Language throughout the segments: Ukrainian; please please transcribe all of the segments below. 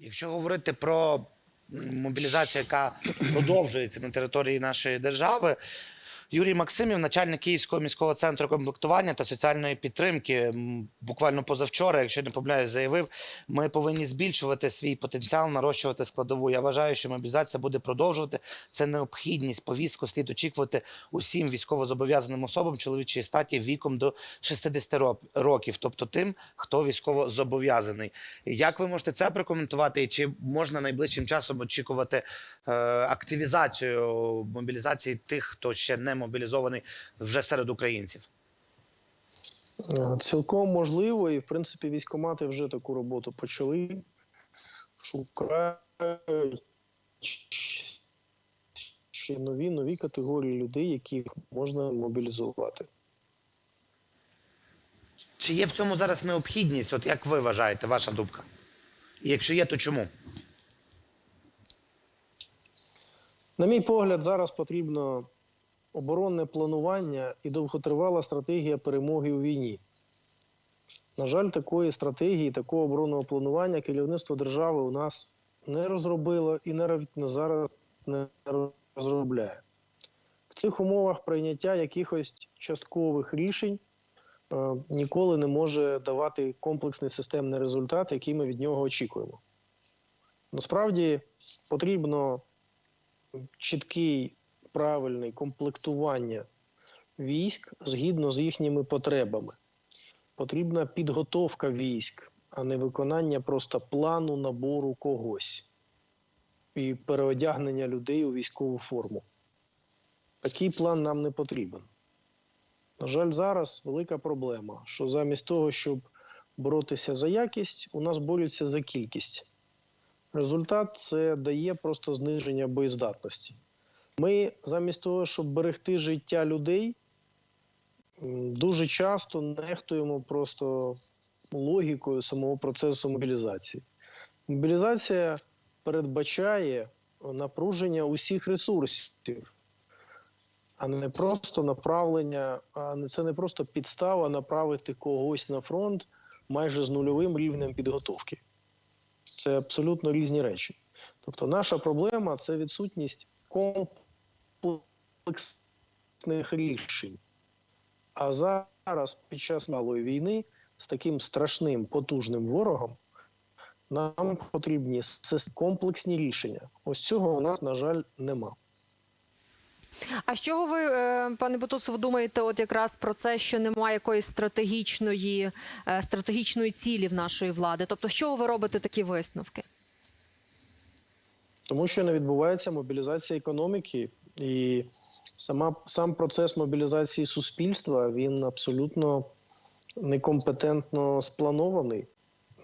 Якщо говорити про мобілізацію, яка продовжується на території нашої держави, Юрій Максимів, начальник Київського міського центру комплектування та соціальної підтримки, буквально позавчора, якщо не помиляюсь, заявив, ми повинні збільшувати свій потенціал, нарощувати складову. Я вважаю, що мобілізація буде продовжувати. Це необхідність. Повістку слід очікувати усім військовозобов'язаним особам чоловічої статі віком до 60 років, тобто тим, хто військовозобов'язаний. Як ви можете це прокоментувати? І чи можна найближчим часом очікувати е, активізацію мобілізації тих, хто ще не мобілізований вже серед українців? Е, Цілком можливо, і в принципі військомати вже таку роботу почали. Шукають ще нові нові категорії людей, яких можна мобілізувати. Чи є в цьому зараз необхідність? От як ви вважаєте, ваша думка? І якщо є, то чому? На мій погляд, зараз потрібно оборонне планування і довготривала стратегія перемоги у війні. На жаль, такої стратегії, такого оборонного планування керівництво держави у нас не розробило і навіть на зараз не розробляє. В цих умовах прийняття якихось часткових рішень е, ніколи не може давати комплексний системний результат, який ми від нього очікуємо. Насправді потрібно чіткий правильний комплектування військ згідно з їхніми потребами. Потрібна підготовка військ, а не виконання просто плану набору когось і переодягнення людей у військову форму. Такий план нам не потрібен. На жаль, зараз велика проблема, що замість того, щоб боротися за якість, у нас борються за кількість. Результат це дає просто зниження боєздатності. Ми замість того, щоб берегти життя людей, дуже часто нехтуємо просто логікою самого процесу мобілізації. Мобілізація передбачає напруження усіх ресурсів, а не просто направлення, а це не просто підстава направити когось на фронт майже з нульовим рівнем підготовки. Це абсолютно різні речі. Тобто, наша проблема це відсутність комплексних рішень. А зараз, під час малої війни, з таким страшним потужним ворогом, нам потрібні комплексні рішення. Ось цього у нас, на жаль, нема. А з чого ви, е, пане Бутусов, думаєте, от якраз про це, що немає якоїсь стратегічної, е, стратегічної цілі в нашої влади? Тобто, з чого ви робите такі висновки? Тому що не відбувається мобілізація економіки, і сама, сам процес мобілізації суспільства він абсолютно некомпетентно спланований.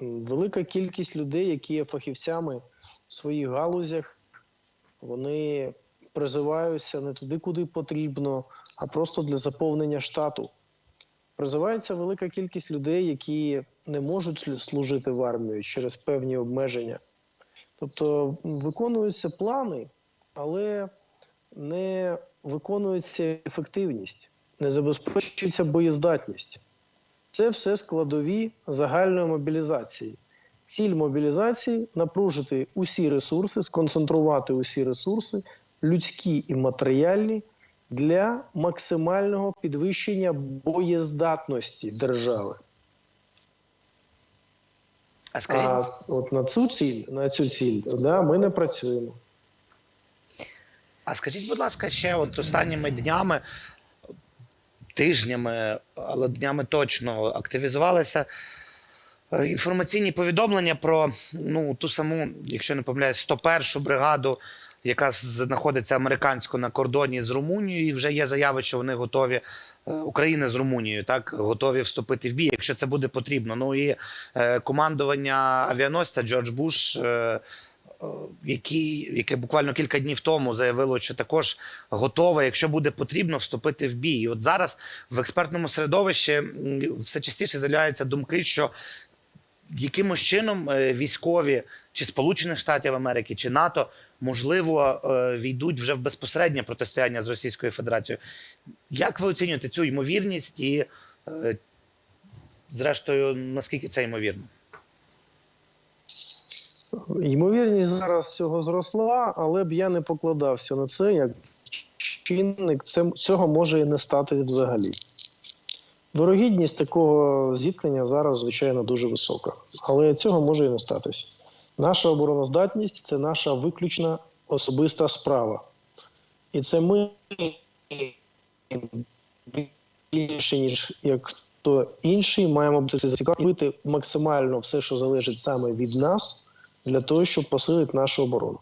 Велика кількість людей, які є фахівцями в своїх галузях, вони призиваються не туди, куди потрібно, а просто для заповнення штату. Призивається велика кількість людей, які не можуть слу- служити в армії через певні обмеження. Тобто виконуються плани, але не виконується ефективність, не забезпечується боєздатність. Це все складові загальної мобілізації. Ціль мобілізації напружити усі ресурси, сконцентрувати усі ресурси, людські і матеріальні, для максимального підвищення боєздатності держави. А скажіть, А от на цю ціль, на цю ціль, да, ми не працюємо. А скажіть, будь ласка, ще от останніми днями, тижнями, але днями точно активізувалися е, інформаційні повідомлення про ну, ту саму, якщо не помиляюсь, 101-шу бригаду, яка знаходиться американсько на кордоні з Румунією, і вже є заяви, що вони готові. е, України з Румунією так готові вступити в бій, якщо це буде потрібно. Ну і е, командування авіаносця Джордж Буш е, які, яке буквально кілька днів тому заявило, що також готове, якщо буде потрібно, вступити в бій. І от зараз в експертному середовищі все частіше з'являються думки, що якимось чином е, військові чи Сполучених Штатів Америки, чи НАТО можливо е, війдуть вже в безпосереднє протистояння з Російською Федерацією. Як ви оцінюєте цю ймовірність і, е, зрештою, наскільки це ймовірно? Ймовірність зараз цього зросла, але б я не покладався на це як чинник. Цього може і не стати взагалі. Вирогідність такого зіткнення зараз, звичайно, дуже висока. Але цього може і не статися. Наша обороноздатність це наша виключна особиста справа. І це ми більше, ніж як хто інший, маємо бути зацікавлені робити максимально все, що залежить саме від нас, для того, щоб посилити нашу оборону.